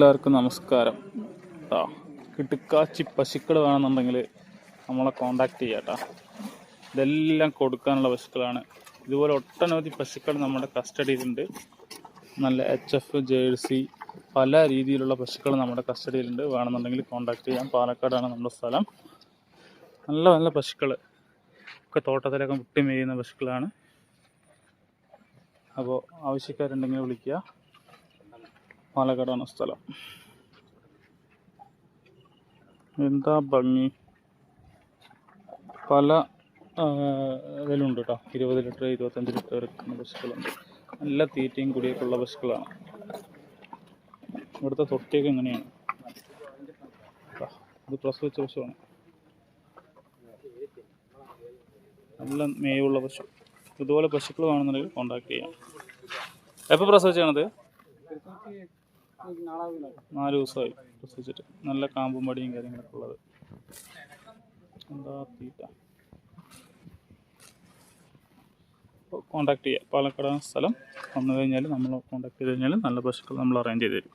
എല്ലാവർക്കും നമസ്കാരം. ആ കിട്ടുക്കാച്ചി പശുക്കൾ വേണമെന്നുണ്ടെങ്കിൽ നമ്മളെ കോണ്ടാക്ട് ചെയ്യാട്ടോ ഇതെല്ലാം കൊടുക്കാനുള്ള പശുക്കളാണ്. ഇതുപോലെ ഒട്ടനവധി പശുക്കൾ നമ്മുടെ കസ്റ്റഡിയിലുണ്ട്. നല്ല എച്ച് എഫ് ജേഴ്സി പല രീതിയിലുള്ള പശുക്കൾ നമ്മുടെ കസ്റ്റഡിയിലുണ്ട്. വേണമെന്നുണ്ടെങ്കിൽ കോണ്ടാക്ട് ചെയ്യാം. പാലക്കാടാണ് നമ്മുടെ സ്ഥലം. നല്ല നല്ല പശുക്കൾ ഒക്കെ തോട്ടത്തിലൊക്കെ മുട്ടി മേയുന്ന പശുക്കളാണ്. അപ്പോൾ ആവശ്യക്കാരുണ്ടെങ്കിൽ വിളിക്കുക. പാലക്കാടാണ് സ്ഥലം. എന്താ ഭംഗി? പല ഇതിലുണ്ട് കേട്ടോ ഇരുപത് ലിറ്റർ ഇരുപത്തഞ്ച് ലിറ്റർ എടുക്കുന്ന ബസ്സുകളുണ്ട്. നല്ല തീറ്റയും കുടിയൊക്കെ ഉള്ള ബസ്സുകളാണ്. ഇവിടുത്തെ തൊട്ടിയൊക്കെ എങ്ങനെയാണ് ഇത് പ്രസവിച്ച പശുവാണ് നല്ല മേയുള്ള പശു ഇതുപോലെ പശുക്കൾ വേണമെന്നുണ്ടെങ്കിൽ കോണ്ടാക്ട് ചെയ്യാം. എപ്പോൾ പ്രസവിച്ചാണത് നാല് ദിവസമായി പ്രസവിച്ചിട്ട്. നല്ല കാമ്പും മടിയും കാര്യങ്ങളൊക്കെ ഉള്ളത്. എന്താ തീറ്റ? കോണ്ടാക്ട് ചെയ്യുക പാലക്കാട് സ്ഥലം വന്നു കഴിഞ്ഞാൽ നമ്മൾ കോണ്ടാക്ട് ചെയ്ത് കഴിഞ്ഞാൽ നല്ല പശുക്കൾ നമ്മൾ അറേഞ്ച് ചെയ്ത് തരും.